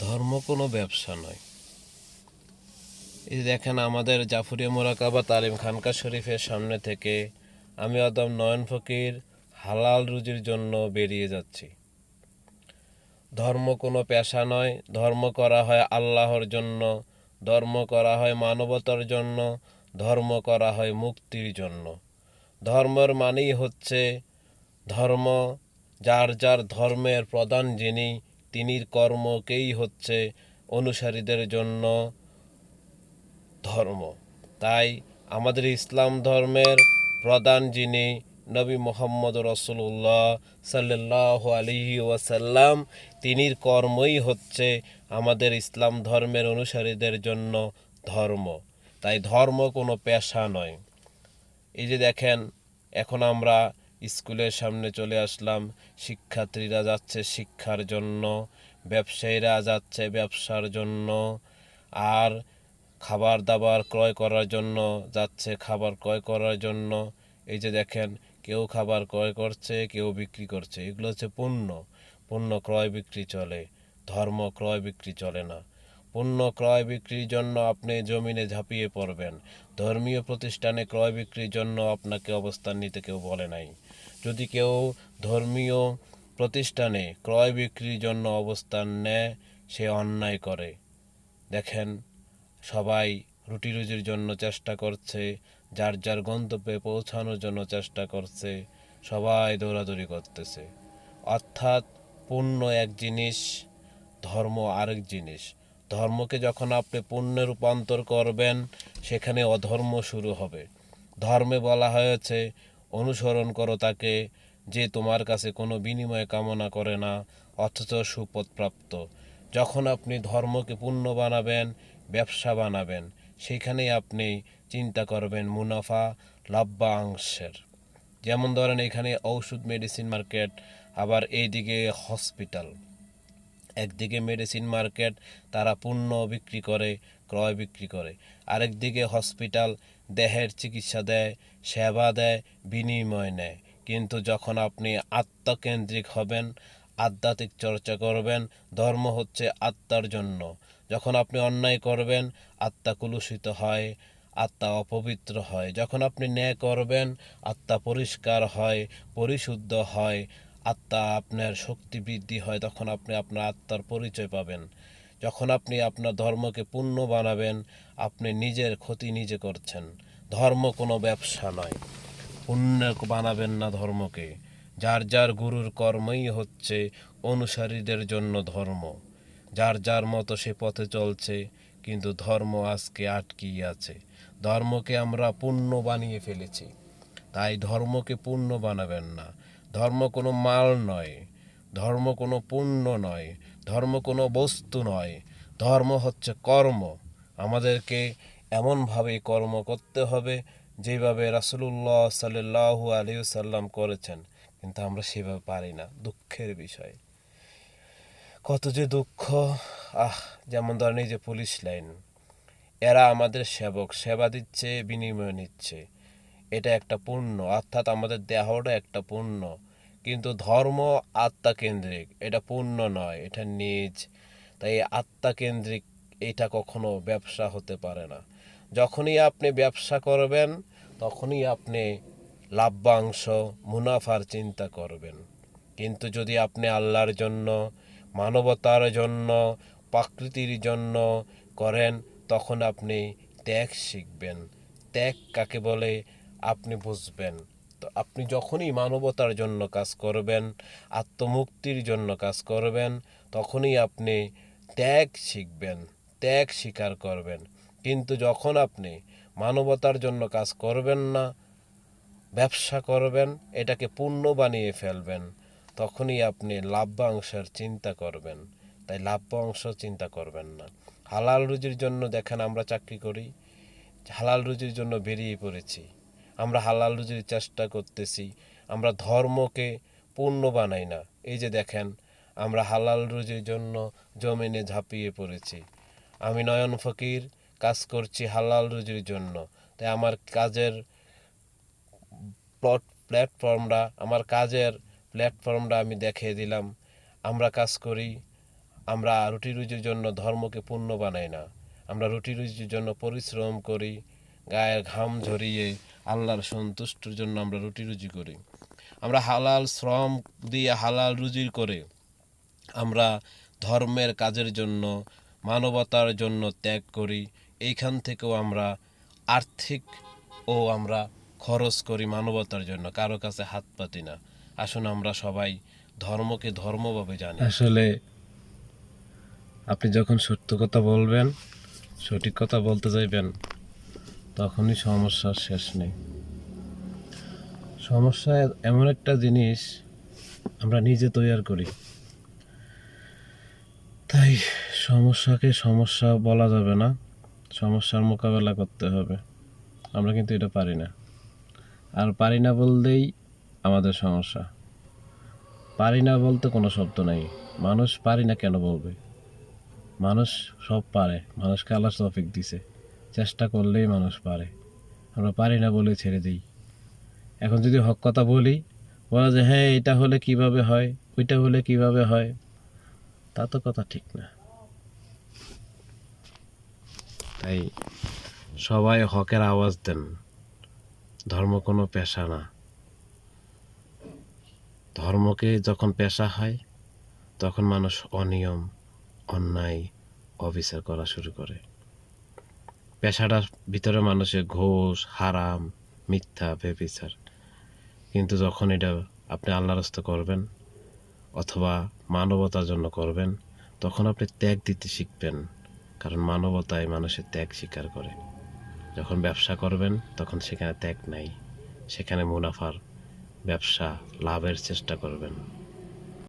ধর্ম কোনো ব্যবসা নয়। এই দেখেন আমাদের জাফরিয়া মোরাকাবা তালিম খানকা শরীফের সামনে থেকে আমি আদম নয়ন ফকির হালাল রুজির জন্য বেরিয়ে যাচ্ছি। ধর্ম কোনো পেশা নয়, ধর্ম করা হয় আল্লাহর জন্য, ধর্ম করা হয় মানবতার জন্য, ধর্ম করা হয় মুক্তির জন্য। ধর্মের মানেই হচ্ছে ধর্ম, যার যার ধর্মের প্রধান যিনি তিনির কর্মকেই হচ্ছে অনুসারীদের জন্য ধর্ম। তাই আমাদের ইসলাম ধর্মের প্রধান যিনি নবী মোহাম্মদ রসুল্লাহ সাল্লাহ আলহি ওয়াসাল্লাম, তিনির কর্মই হচ্ছে আমাদের ইসলাম ধর্মের অনুসারীদের জন্য ধর্ম। তাই ধর্ম কোনো পেশা নয়। এই যে দেখেন, এখন আমরা স্কুলের সামনে চলে আসলাম। শিক্ষার্থীরা যাচ্ছে শিক্ষার জন্য, ব্যবসায়ীরা যাচ্ছে ব্যবসার জন্য, আর খাবার দাবার ক্রয় করার জন্য যাচ্ছে খাবার ক্রয় করার জন্য। এই যে দেখেন, কেউ খাবার ক্রয় করছে, কেউ বিক্রি করছে। এগুলো হচ্ছে পণ্য। পণ্য ক্রয় বিক্রি চলে, ধর্ম ক্রয় বিক্রি চলে না। পণ্য ক্রয় বিক্রির জন্য আপনি জমিনে ঝাঁপিয়ে পড়বেন। ধর্মীয় প্রতিষ্ঠানে ক্রয় বিক্রির জন্য আপনাকে অবস্থান নিতে কেউ বলে নাই। যদি কেউ ধর্মীয় প্রতিষ্ঠানে ক্রয় বিক্রির জন্য অবস্থান নেয়, সে অন্যায় করে। দেখেন, সবাই রুটি রুজির জন্য চেষ্টা করছে, যার যার গন্তব্যে পৌঁছানোর জন্য চেষ্টা করছে, সবাই দৌড়াদৌড়ি করতেছে। অর্থাৎ পুণ্য এক জিনিস, ধর্ম আরেক জিনিস। ধর্মকে যখন আপনি পুণ্যে রূপান্তর করবেন, সেখানে অধর্ম শুরু হবে। ধর্মে বলা হয়েছে অনুসরণ করো তাকে, যে তোমার কাছে কোনো বিনিময় কামনা করে না, অথচ সুপদ প্রাপ্ত। যখন আপনি ধর্মকে পুণ্য বানাবেন, ব্যবসা বানাবেন, সেখানেই আপনি চিন্তা করবেন মুনাফা লাভ্যাংশের। যেমন ধরেন এখানে ঔষধ মেডিসিন মার্কেট আবার এইদিকে হসপিটাল একদিকে মেডিসিন মার্কেট তারা পণ্য বিক্রি করে, ক্রয় বিক্রি করে। আরেকদিকে হসপিটাল দেহের চিকিৎসা দেয়, সেবা দেয়, বিনিময় নেয়। কিন্তু যখন আপনি আত্মকেন্দ্রিক হবেন, আধ্যাত্মিক চর্চা করবেন, ধর্ম হচ্ছে আত্মার জন্য। যখন আপনি অন্যায় করবেন, আত্মা কুলুষিত হয়, আত্মা অপবিত্র হয়। যখন আপনি ন্যায় করবেন, আত্মা পরিষ্কার হয়, পরিশুদ্ধ হয়, আত্মা আপনার শক্তি বৃদ্ধি হয়, তখন আপনি আপনার আত্মার পরিচয় পাবেন। যখন আপনি আপনার ধর্মকে পূর্ণ বানাবেন, আপনি নিজের ক্ষতি নিজে করছেন। ধর্ম কোনো ব্যবসা নয়। পুণ্য বানাবেন না ধর্মকে। যার যার গুরুর কর্মই হচ্ছে অনুসারীদের জন্য ধর্ম। যার যার মতো সে পথে চলছে, কিন্তু ধর্ম আজকে আটকিয়ে আছে। ধর্মকে আমরা পুণ্য বানিয়ে ফেলেছি। তাই ধর্মকে পুণ্য বানাবেন না। ধর্ম কোনো মাল নয়। ধর্ম কোনো পুণ্য নয়। ধর্ম কোনো বস্তু নয়। ধর্ম হচ্ছে কর্ম। আমাদেরকে এমনভাবে কর্ম করতে হবে যেভাবে রাসুলুল্লাহ সাল্লাহু আলিয়া সাল্লাম করেছেন। কিন্তু আমরা সেভাবে পারি না, দুঃখের বিষয়। কত যে দুঃখ, আহ, যেমন ধরেন এই যে পুলিশ লাইন। এরা আমাদের সেবক, সেবা দিচ্ছে, বিনিময় নিচ্ছে। এটা একটা পুণ্য, অর্থাৎ আমাদের দেহটা একটা পুণ্য। কিন্তু ধর্ম আত্মা কেন্দ্রিক, এটা পূর্ণ নয়, এটা নিজ। তাই আত্মা কেন্দ্রিক, এটা কখনো ব্যবসা হতে পারে না। যখনই আপনি ব্যবসা করবেন, তখনই আপনি লাভ্যাংশ, মুনাফার চিন্তা করবেন। কিন্তু যদি আপনি আল্লাহর জন্য, মানবতার জন্য, প্রকৃতির জন্য করেন, তখন আপনি ত্যাগ শিখবেন। ত্যাগ কাকে বলে? আপনি বুঝবেন। আপনি যখনই মানবতার জন্য কাজ করবেন, আত্মমুক্তির জন্য কাজ করবেন, তখনই আপনি ত্যাগ শিখবেন, ত্যাগ স্বীকার করবেন। কিন্তু যখন আপনি মানবতার জন্য কাজ করবেন না, ব্যবসা করবেন, এটাকে পূর্ণ বানিয়ে ফেলবেন, তখনই আপনি লাভ্যাংশের চিন্তা করবেন। তাই লাভ্যাংশ চিন্তা করবেন না। হালাল রুজির জন্য দেখেন আমরা চাকরি করি, হালাল রুজির জন্য বেরিয়ে পড়েছি। আমরা হালাল রুজির চেষ্টা করতেছি, আমরা ধর্মকে পূর্ণ বানাই না। এই যে দেখেন, আমরা হালাল রুজির জন্য জমিনে ঝাঁপিয়ে পড়েছি। আমি নয়ন ফকির, কাজ করছি হালাল রুজির জন্য। তাই আমার কাজের প্লট, প্ল্যাটফর্মটা, আমার কাজের প্ল্যাটফর্মটা আমি দেখিয়ে দিলাম। আমরা কাজ করি, আমরা রুটি রুজির জন্য ধর্মকে পূর্ণ বানাই না। আমরা রুটি রুজির জন্য পরিশ্রম করি, গায়ের ঘাম ঝরিয়ে আল্লাহর সন্তুষ্টির জন্য আমরা রুটি রুজি করি। আমরা হালাল শ্রম দিয়ে হালাল রুজি করে আমরা ধর্মের কাজের জন্য, মানবতার জন্য ত্যাগ করি। এইখান থেকেও আমরা আর্থিক ও আমরা খরচ করি মানবতার জন্য, কারও কাছে হাত পাতি না। আসুন আমরা সবাই ধর্মকে ধর্মভাবে জানি। আসলে আপনি যখন সত্য কথা বলবেন, সঠিক কথা বলতে যাইবেন তখনই সমস্যার শেষ নেই। সমস্যা এমন একটা জিনিস আমরা নিজে তৈরি করি। তাই সমস্যাকে সমস্যা বলা যাবে না, সমস্যার মোকাবেলা করতে হবে। আমরা কিন্তু এটা পারি না। আর পারি না বলতেই আমাদের সমস্যা। পারি না বলতে কোনো শব্দ নাই। মানুষ পারি না কেন বলবে? মানুষ সব পারে। মানুষকে আল্লাহ তফিক দিছে। চেষ্টা করলেই মানুষ পারে। আমরা পারি না বলে ছেড়ে দিই। এখন যদি হক কথা বলি, বলা যে হ্যাঁ এটা হলে কীভাবে হয়? ওইটা হলে কীভাবে হয়? তা তো কথা ঠিক না। তাই সবাই হকের আওয়াজ দেন। ধর্ম কোনো পেশা না। ধর্মকে যখন পেশা হয়, তখন মানুষ অনিয়ম, অন্যায়, অবিচার করা শুরু করে। পেশাটার ভিতরে মানুষের ঘোষ, হারাম, মিথ্যা, বেবিচার। কিন্তু যখন এটা আপনি আল্লাহ রাস্ত করবেন অথবা মানবতার জন্য করবেন, তখন আপনি ত্যাগ দিতে শিখবেন। কারণ মানবতায় মানুষের ত্যাগ স্বীকার করে। যখন ব্যবসা করবেন, তখন সেখানে ত্যাগ নাই। সেখানে মুনাফার ব্যবসা, লাভের চেষ্টা করবেন।